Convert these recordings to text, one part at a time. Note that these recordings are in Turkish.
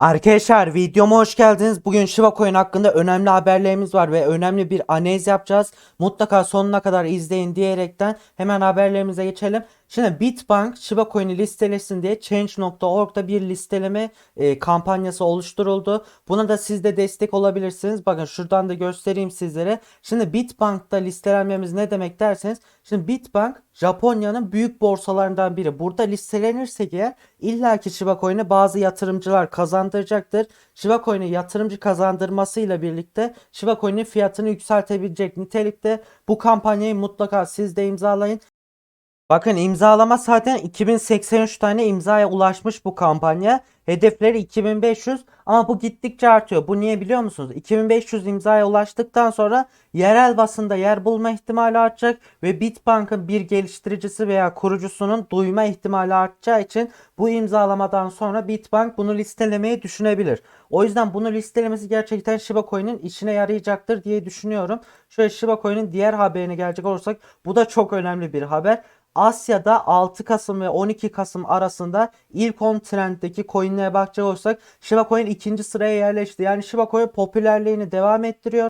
Arkadaşlar videoma hoş geldiniz. Bugün Shiba Coin hakkında önemli haberlerimiz var ve önemli bir analiz yapacağız. Mutlaka sonuna kadar izleyin diyerekten hemen haberlerimize geçelim. Şimdi Bitbank Shiba Coin'i listelesin diye Change.org'da bir listeleme e, kampanyası oluşturuldu. Buna da siz de destek olabilirsiniz. Bakın şuradan da göstereyim sizlere. Şimdi Bitbank'ta listelenmemiz ne demek derseniz. Şimdi Bitbank Japonya'nın büyük borsalarından biri. Burada listelenirsek eğer illaki Shiba Coin'e bazı yatırımcılar kazandıracaktır. Shiba Coin'e yatırımcı kazandırmasıyla birlikte Shiba Coin'in fiyatını yükseltebilecek nitelikte bu kampanyayı mutlaka siz de imzalayın. Bakın imzalama zaten 2083 tane imzaya ulaşmış bu kampanya. Hedefleri 2500 ama bu gittikçe artıyor. Bu niye biliyor musunuz? 2500 imzaya ulaştıktan sonra yerel basında yer bulma ihtimali artacak ve Bitbank'ın bir geliştiricisi veya kurucusunun duyma ihtimali artacağı için bu imzalamadan sonra Bitbank bunu listelemeyi düşünebilir. O yüzden bunu listelemesi gerçekten Shiba Coin'in işine yarayacaktır diye düşünüyorum. Şöyle Shiba Coin'in diğer haberine gelecek olursak bu da çok önemli bir haber. Asya'da 6 Kasım ve 12 Kasım arasında ilk 10 trenddeki coinlere bakacak olursak Shiba Coin ikinci sıraya yerleşti. Yani Shiba Coin popülerliğini devam ettiriyor.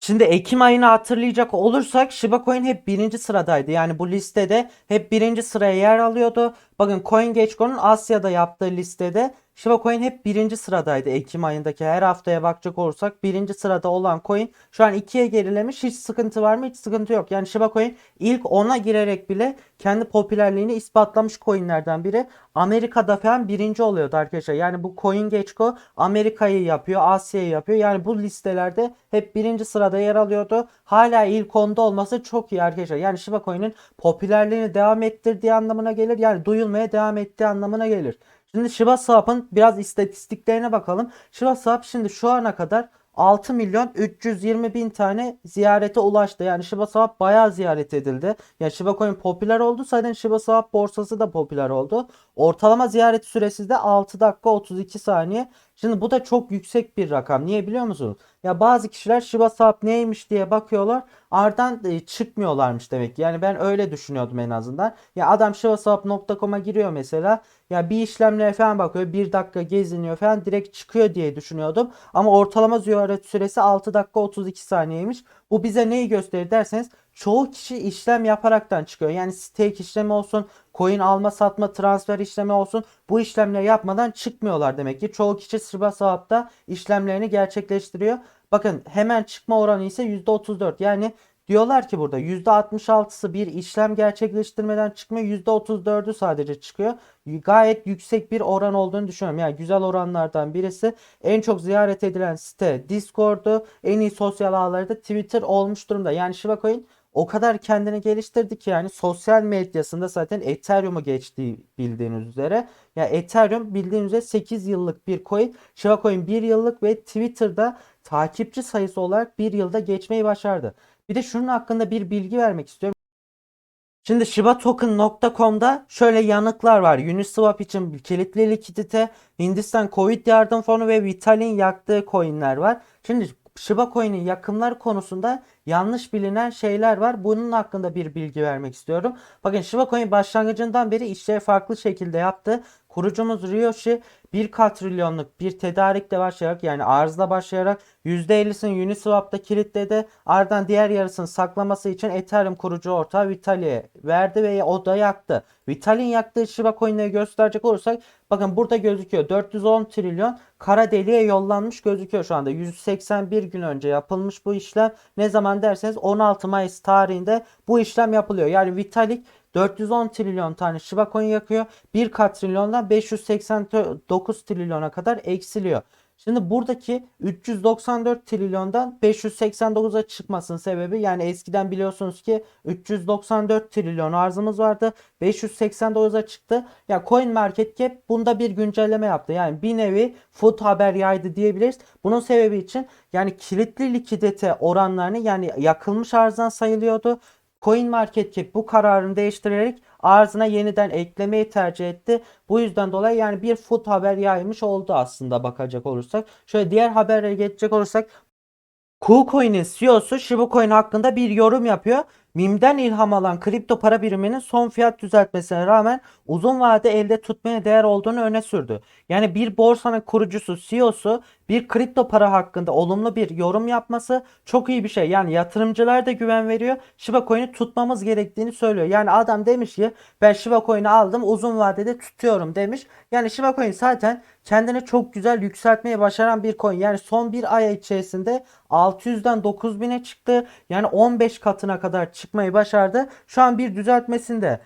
Şimdi Ekim ayını hatırlayacak olursak Shiba Coin hep birinci sıradaydı. Yani bu listede hep birinci sıraya yer alıyordu. Bakın CoinGecko'nun Asya'da yaptığı listede Shiba Coin hep birinci sıradaydı Ekim ayındaki. Her haftaya bakacak olursak birinci sırada olan coin şu an ikiye gerilemiş. Hiç sıkıntı var mı? Hiç sıkıntı yok. Yani Shiba Coin ilk 10'a girerek bile kendi popülerliğini ispatlamış coinlerden biri. Amerika'da falan birinci oluyordu arkadaşlar. Yani bu CoinGecko Amerika'yı yapıyor Asya'yı yapıyor. Yani bu listelerde hep birinci sırada yer alıyordu. Hala ilk 10'da olması çok iyi arkadaşlar. Yani Shiba Coin'in popülerliğini devam ettirdiği anlamına gelir. Yani duyulmaya devam ettiği anlamına gelir. Şimdi Shiba Swap'ın biraz istatistiklerine bakalım. Shiba Swap şimdi şu ana kadar 6 milyon 320 bin tane ziyarete ulaştı. Yani Shiba Swap bayağı ziyaret edildi. Yani Shiba Coin popüler oldu. Zaten Shiba Swap borsası da popüler oldu. Ortalama ziyaret süresi de 6 dakika 32 saniye. Şimdi bu da çok yüksek bir rakam. Niye biliyor musunuz? Ya bazı kişiler Shiba Swap neymiş diye bakıyorlar. Ardından e, çıkmıyorlarmış demek. Yani ben öyle düşünüyordum en azından. Ya adam shibaswap.com'a giriyor mesela. Ya bir işlemlere falan bakıyor. Bir dakika geziniyor falan direkt çıkıyor diye düşünüyordum. Ama ortalama ziyaret süresi 6 dakika 32 saniyeymiş. Bu bize neyi gösterir derseniz çoğu kişi işlem yaparaktan çıkıyor. Yani stake işlemi olsun, coin alma satma transfer işlemi olsun bu işlemleri yapmadan çıkmıyorlar demek ki. Çoğu kişi ShibaSwap'ta işlemlerini gerçekleştiriyor. Bakın hemen çıkma oranı ise %34. Yani diyorlar ki burada %66'sı bir işlem gerçekleştirmeden çıkmıyor. %34'ü sadece çıkıyor. Gayet yüksek bir oran olduğunu düşünüyorum. Yani güzel oranlardan birisi. En çok ziyaret edilen site Discord'u. En iyi sosyal ağları da Twitter olmuş durumda. Yani Shiba Coin o kadar kendini geliştirdi ki yani sosyal medyasında zaten Ethereum'u geçti bildiğiniz üzere. Ya Ethereum bildiğiniz üzere 8 yıllık bir coin. Shiba Coin 1 yıllık ve Twitter'da takipçi sayısı olarak 1 yılda geçmeyi başardı. Bir de şunun hakkında bir bilgi vermek istiyorum. Şimdi shibatoken.com'da şöyle yanıklar var. Uniswap için kilitli likidite, Hindistan Covid yardım fonu ve Vital'in yaktığı coinler var. Şimdi Shiba Coin'in yakımlar konusunda yanlış bilinen şeyler var. Bunun hakkında bir bilgi vermek istiyorum. Bakın Shiba Coin başlangıcından beri işleri farklı şekilde yaptı. Kurucumuz Ryoshi 1 katrilyonluk bir tedarikle başlayarak yani arzla başlayarak %50'sini Uniswap'ta kilitledi. Ardından diğer yarısını saklaması için Ethereum kurucu ortağı Vitalik'e verdi ve o da yaktı. Vitalik'in yaktığı Shiba Coin'leri gösterecek olursak bakın burada gözüküyor. 410 trilyon kara deliğe yollanmış gözüküyor şu anda. 181 gün önce yapılmış bu işlem. Ne zaman derseniz 16 Mayıs tarihinde bu işlem yapılıyor. Yani Vitalik 410 trilyon tane Shiba Coin yakıyor. 1 katrilyondan 589 trilyona kadar eksiliyor. Şimdi buradaki 394 trilyondan 589'a çıkmasının sebebi yani eskiden biliyorsunuz ki 394 trilyon arzımız vardı. 589'a çıktı. Ya Coin Market Cap bunda bir güncelleme yaptı. Yani bir nevi food haber yaydı diyebiliriz. Bunun sebebi için yani kilitli likidite oranlarını yani yakılmış arzdan sayılıyordu. Coin Market Cap bu kararını değiştirerek arzına yeniden eklemeyi tercih etti. Bu yüzden dolayı yani bir food haber yaymış oldu aslında bakacak olursak. Şöyle diğer haberlere geçecek olursak KuCoin'in CEO'su Shiba Coin hakkında bir yorum yapıyor. MIM'den ilham alan kripto para biriminin son fiyat düzeltmesine rağmen uzun vade elde tutmaya değer olduğunu öne sürdü. Yani bir borsanın kurucusu, CEO'su bir kripto para hakkında olumlu bir yorum yapması çok iyi bir şey. Yani yatırımcılar da güven veriyor. Shiba Coin'i tutmamız gerektiğini söylüyor. Yani adam demiş ki ben Shiba Coin'i aldım uzun vadede tutuyorum demiş. Yani Shiba Coin zaten kendini çok güzel yükseltmeye başaran bir coin. Yani son bir ay içerisinde 600'den 9000'e çıktı. Yani 15 katına kadar çıkmayı başardı. Şu an bir düzeltmesinde.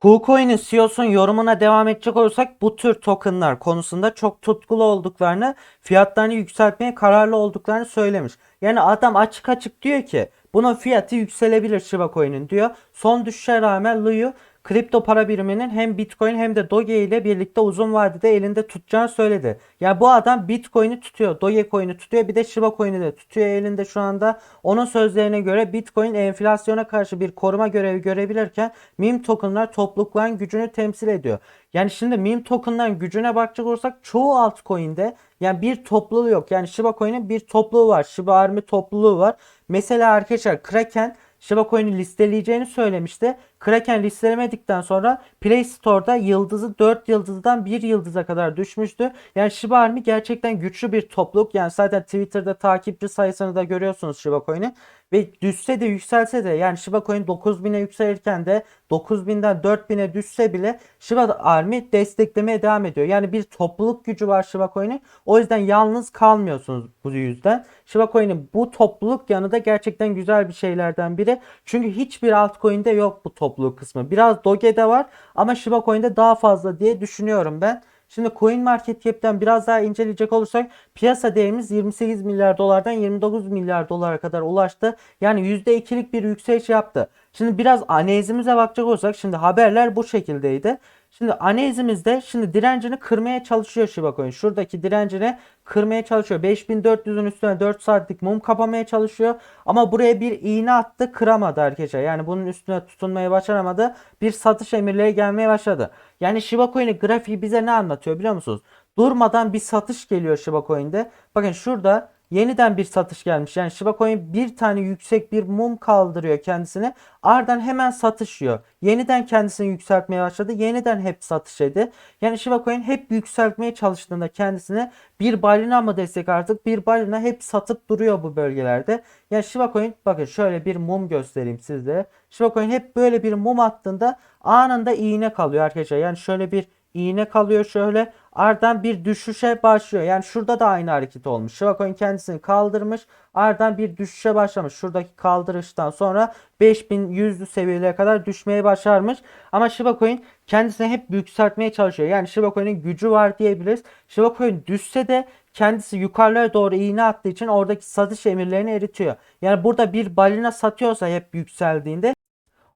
KuCoin'in CEO'sun yorumuna devam edecek olursak bu tür tokenlar konusunda çok tutkulu olduklarını, fiyatlarını yükseltmeye kararlı olduklarını söylemiş. Yani adam açık açık diyor ki bunun fiyatı yükselebilir Shiba Coin'in diyor. Son düşüşe rağmen Luyu kripto para biriminin hem Bitcoin hem de Doge ile birlikte uzun vadede elinde tutacağını söyledi. Yani bu adam Bitcoin'i tutuyor, Dogecoin'i tutuyor, bir de Shiba Coin'i de tutuyor elinde şu anda. Onun sözlerine göre Bitcoin enflasyona karşı bir koruma görevi görebilirken meme tokenlar toplulukların gücünü temsil ediyor. Yani şimdi meme tokenların gücüne bakacak olursak çoğu altcoin'de yani bir topluluğu yok. Yani Shiba Coin'in bir topluluğu var. Shiba Army topluluğu var. Mesela arkadaşlar Kraken Shiba Coin'i listeleyeceğini söylemişti. Kraken listelemedikten sonra Play Store'da yıldızı 4 yıldızdan 1 yıldıza kadar düşmüştü. Yani Shiba Army gerçekten güçlü bir topluluk. Yani zaten Twitter'da takipçi sayısını da görüyorsunuz Shiba Coin'in. Ve düşse de yükselse de yani Shiba Coin 9000'e yükselirken de 9000'den 4000'e düşse bile Shiba Army desteklemeye devam ediyor. Yani bir topluluk gücü var Shiba Coin'in. O yüzden yalnız kalmıyorsunuz bu yüzden. Shiba Coin'in bu topluluk yanı da gerçekten güzel bir şeylerden biri. Çünkü hiçbir altcoin'de yok bu topluluk kısmı. Biraz Doge'de var ama Shiba Coin'de daha fazla diye düşünüyorum ben. Şimdi Coin Market Cap'ten biraz daha inceleyecek olursak piyasa değerimiz 28 milyar dolardan 29 milyar dolara kadar ulaştı. Yani %2'lik bir yükseliş yaptı. Şimdi biraz analizimize bakacak olursak şimdi haberler bu şekildeydi. Şimdi analizimizde şimdi direncini kırmaya çalışıyor Shiba. Şuradaki direncini kırmaya çalışıyor. 5400'ün üstüne 4 saatlik mum kapamaya çalışıyor. Ama buraya bir iğne attı kıramadı arkadaşlar. Yani bunun üstüne tutunmayı başaramadı. Bir satış emirleri gelmeye başladı. Yani Shiba Coin'in grafiği bize ne anlatıyor biliyor musunuz? Durmadan bir satış geliyor Shiba Coin'de. Bakın şurada yeniden bir satış gelmiş. Yani Shiba Coin bir tane yüksek bir mum kaldırıyor kendisine. Ardından hemen satışıyor. Yeniden kendisini yükseltmeye başladı. Yeniden hep satış edi. Yani Shiba Coin hep yükseltmeye çalıştığında kendisine bir balina mı destek artık bir balina hep satıp duruyor bu bölgelerde. Yani Shiba Coin bakın şöyle bir mum göstereyim sizlere. Shiba Coin hep böyle bir mum attığında anında iğne kalıyor arkadaşlar. Yani şöyle bir iğne kalıyor şöyle. Ardından bir düşüşe başlıyor. Yani şurada da aynı hareket olmuş. Shiba Coin kendisini kaldırmış. Ardından bir düşüşe başlamış. Şuradaki kaldırıştan sonra 5100'lü seviyelere kadar düşmeye başarmış. Ama Shiba Coin kendisini hep yükseltmeye çalışıyor. Yani Shiba Coin'in gücü var diyebiliriz. Shiba Coin düşse de kendisi yukarılara doğru iğne attığı için oradaki satış emirlerini eritiyor. Yani burada bir balina satıyorsa hep yükseldiğinde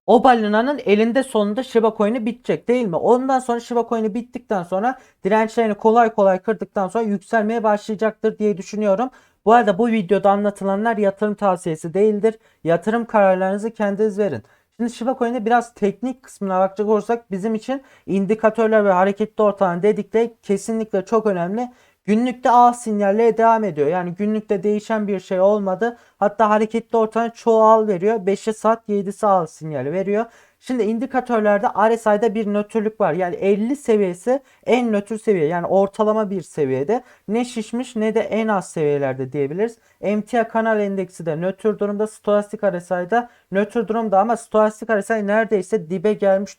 o balinanın elinde sonunda Shiba Coin'i bitecek değil mi? Ondan sonra Shiba Coin'i bittikten sonra dirençlerini kolay kolay kırdıktan sonra yükselmeye başlayacaktır diye düşünüyorum. Bu arada bu videoda anlatılanlar yatırım tavsiyesi değildir. Yatırım kararlarınızı kendiniz verin. Şimdi Shiba Coin'de biraz teknik kısmına bakacak olursak bizim için indikatörler ve hareketli ortalama dedikleri kesinlikle çok önemli. Günlükte A sinyalleri devam ediyor. Yani günlükte değişen bir şey olmadı. Hatta hareketli ortamda çoğu al veriyor. 5'e sat 7'si al sinyali veriyor. Şimdi indikatörlerde RSI'de bir nötrlük var. Yani 50 seviyesi en nötr seviye. Yani ortalama bir seviyede. Ne şişmiş ne de en az seviyelerde diyebiliriz. MTA kanal endeksi de nötr durumda. Stokastik RSI'de nötr durumda ama stokastik RSI neredeyse dibe gelmiş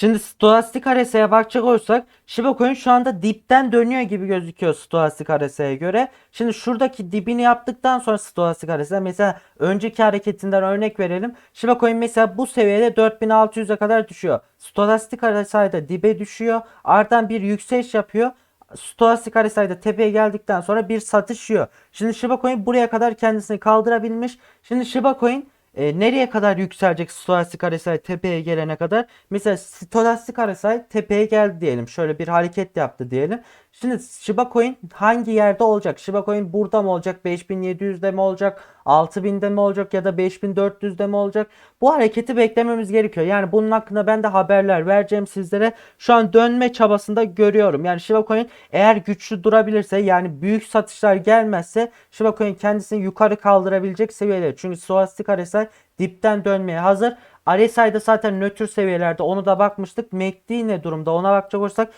Şimdi stokastik RSI'ye bakacak olursak Shiba Coin şu anda dipten dönüyor gibi gözüküyor stokastik RSI'ye göre. Şimdi şuradaki dibini yaptıktan sonra stokastik RSI mesela önceki hareketinden örnek verelim. Shiba Coin mesela bu seviyede 4600'e kadar düşüyor. Stokastik RSI'de dibe düşüyor. Ardından bir yükseliş yapıyor. Stokastik RSI'de tepeye geldikten sonra bir satış yiyor. Şimdi Shiba Coin buraya kadar kendisini kaldırabilmiş. Şimdi Shiba Coin e, nereye kadar yükselecek stokastik RSI tepeye gelene kadar? Mesela stokastik RSI tepeye geldi diyelim. Şöyle bir hareket yaptı diyelim. Şimdi Shiba Coin hangi yerde olacak? Shiba Coin burada mı olacak? 5700'de mi olacak? 6000'de mi olacak ya da 5400'de mi olacak? Bu hareketi beklememiz gerekiyor. Yani bunun hakkında ben de haberler vereceğim sizlere. Şu an dönme çabasında görüyorum. Yani Shiba Coin eğer güçlü durabilirse yani büyük satışlar gelmezse Shiba Coin kendisini yukarı kaldırabilecek seviyede. Çünkü Stochastic RSI dipten dönmeye hazır. RSI'de zaten nötr seviyelerde onu da bakmıştık. MACD ne durumda ona bakacak olursak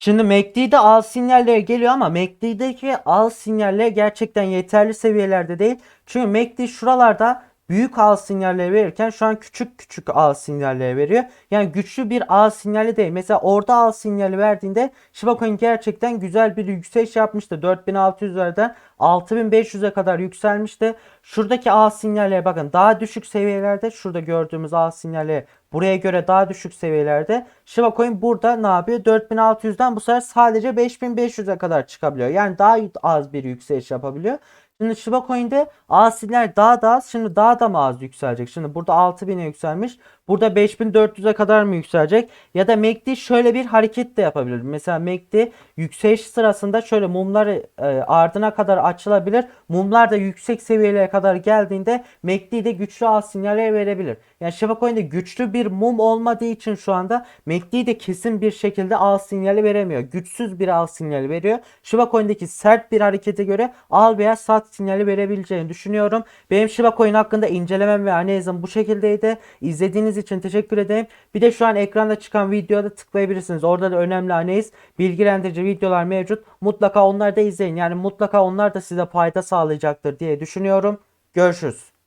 Şimdi MACD'de al sinyalleri geliyor ama MACD'deki al sinyalleri gerçekten yeterli seviyelerde değil. Çünkü MACD şuralarda büyük al sinyalleri verirken şu an küçük küçük al sinyalleri veriyor. Yani güçlü bir al sinyali değil. Mesela orada al sinyali verdiğinde Shiba Coin gerçekten güzel bir yükseliş yapmıştı. 4600'lerden 6500'e kadar yükselmişti. Şuradaki al sinyalleri bakın daha düşük seviyelerde şurada gördüğümüz al sinyalleri buraya göre daha düşük seviyelerde. Shiba Coin burada ne yapıyor? 4600'den bu sefer sadece 5500'e kadar çıkabiliyor. Yani daha az bir yükseliş yapabiliyor. Şimdi Shiba Coin'de asiler daha da az. Şimdi daha da mı az yükselecek? Şimdi burada 6000'e yükselmiş. Burada 5400'e kadar mı yükselecek? Ya da MACD şöyle bir hareket de yapabilir. Mesela MACD yükseliş sırasında şöyle mumları e, ardına kadar açılabilir. Mumlar da yüksek seviyelere kadar geldiğinde MACD de güçlü al sinyalleri verebilir. Yani Shiba Coin'de güçlü bir mum olmadığı için şu anda MACD de kesin bir şekilde al sinyali veremiyor. Güçsüz bir al sinyali veriyor. Shiba Coin'deki sert bir harekete göre al veya sat sinyali verebileceğini düşünüyorum. Benim Shiba Coin hakkında incelemem ve analizim bu şekildeydi. İzlediğiniz için teşekkür ederim. Bir de şu an ekranda çıkan videoya da tıklayabilirsiniz. Orada da önemli analiz, bilgilendirici videolar mevcut. Mutlaka onları da izleyin. Yani mutlaka onlar da size fayda sağlayacaktır diye düşünüyorum. Görüşürüz.